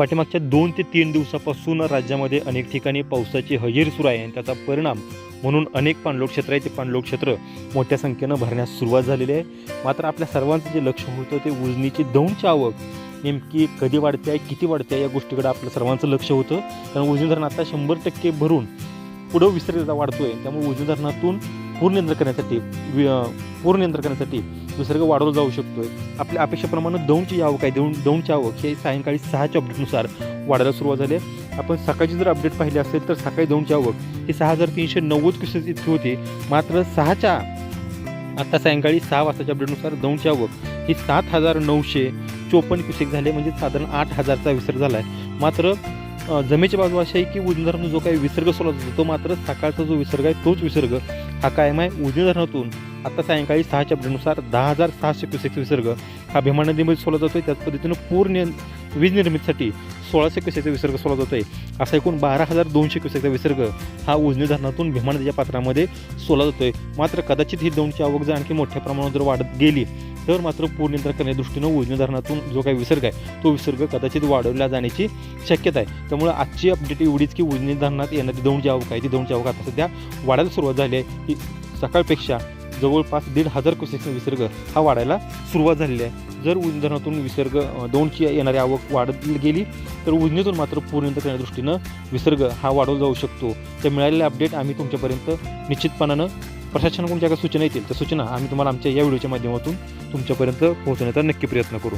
पाठीमागच्या दोन ते तीन दिवसापासून राज्यामध्ये अनेक ठिकाणी पावसाची हजेर सुरू आहे आणि त्याचा परिणाम म्हणून अनेक पाणलोट क्षेत्र आहे. ते पाणलोट क्षेत्र मोठ्या संख्येनं भरण्यास सुरुवात झालेली आहे. मात्र आपल्या सर्वांचं जे लक्ष होतं ते उजनीची दौंडची आवक नेमकी कधी वाढते आहे किती वाढते आहे या गोष्टीकडे आपलं सर्वांचं लक्ष होतं. कारण उजनी धरण आता शंभर टक्के भरून पुढं विसर्ग वाढतो आहे त्यामुळे उजनी धरणातून पूर्ण नियंत्रण करण्यासाठी वि नियंत्रण करण्यासाठी विसर्ग वाढवला जाऊ शकतो आहे आपल्या अपेक्षेप्रमाणे दौंडची आवक आहे. दौंड दौंडची आवक हे सायंकाळी सहाच्या अपडेटनुसार वाढायला सुरुवात झाली आहे. आपण सकाळची जर अपडेट पाहिली असेल तर सकाळी दौंडची आवक ही सहा हजार तीनशे नव्वद क्युसेस इतकी होती. मात्र सहाच्या आता सायंकाळी सहा वाजताच्या अपडेटनुसार दौंडची आवक ही सात हजार नऊशे चोपन्न क्युसेक झाले. म्हणजे साधारण आठ हजारचा विसर्ग झाला आहे मात्र जमेची बाजू अशी आहे की उजनी धरणातून जो काही विसर्ग सोडला जातो तो मात्र सकाळचा जो विसर्ग आहे तोच विसर्ग हा कायम आहे. उजनी धरणातून आता सायंकाळी सहाच्या अपडेटनुसार दहा हजार सहाशे क्युसेक्स विसर्ग हा भीमा नदीमध्ये सोडला जातो आहे त्याच पद्धतीनं पूर वीज निर्मितीसाठी सोळाशे क्युसेकचा विसर्ग सोडला जातो आहे असा एकूण बारा हजार दोनशे क्युसेकचा विसर्ग हा उजनी धरणातून भीमा नदीच्या पात्रामध्ये सोडला जातो आहे मात्र कदाचित ही दोनची आवक जर आणखी मोठ्या प्रमाणात जर वाढत गेली तर मात्र पूर नियंत्रण करण्याच्या दृष्टीनं उजनी धरणातून जो काही विसर्ग आहे तो विसर्ग कदाचित वाढवला जाण्याची शक्यता आहे. त्यामुळे आजची अपडेट एवढीच की उजनी धरणात येणारी दोन जी आवक आहे. ती दोनची आवक आता सध्या वाढायला सुरुवात झाली आहे. की सकाळपेक्षा जवळपास दीड हजार क्युसेकचा विसर्ग हा वाढायला सुरुवात झालेली आहे. जर उजनी विसर्ग दोनची येणारी आवक वाढत गेली तर उजनीतून मात्र पूर नियंत्रण करण्याच्या दृष्टीनं विसर्ग हा वाढवला जाऊ शकतो. त्या मिळालेल्या अपडेट आम्ही तुमच्यापर्यंत निश्चितपणानं प्रशासनाकडून ज्या काही सूचना येतील त्या सूचना आम्ही तुम्हाला आमच्या या व्हिडिओच्या माध्यमातून तुमच्यापर्यंत पोहोचवण्याचा नक्की प्रयत्न करू.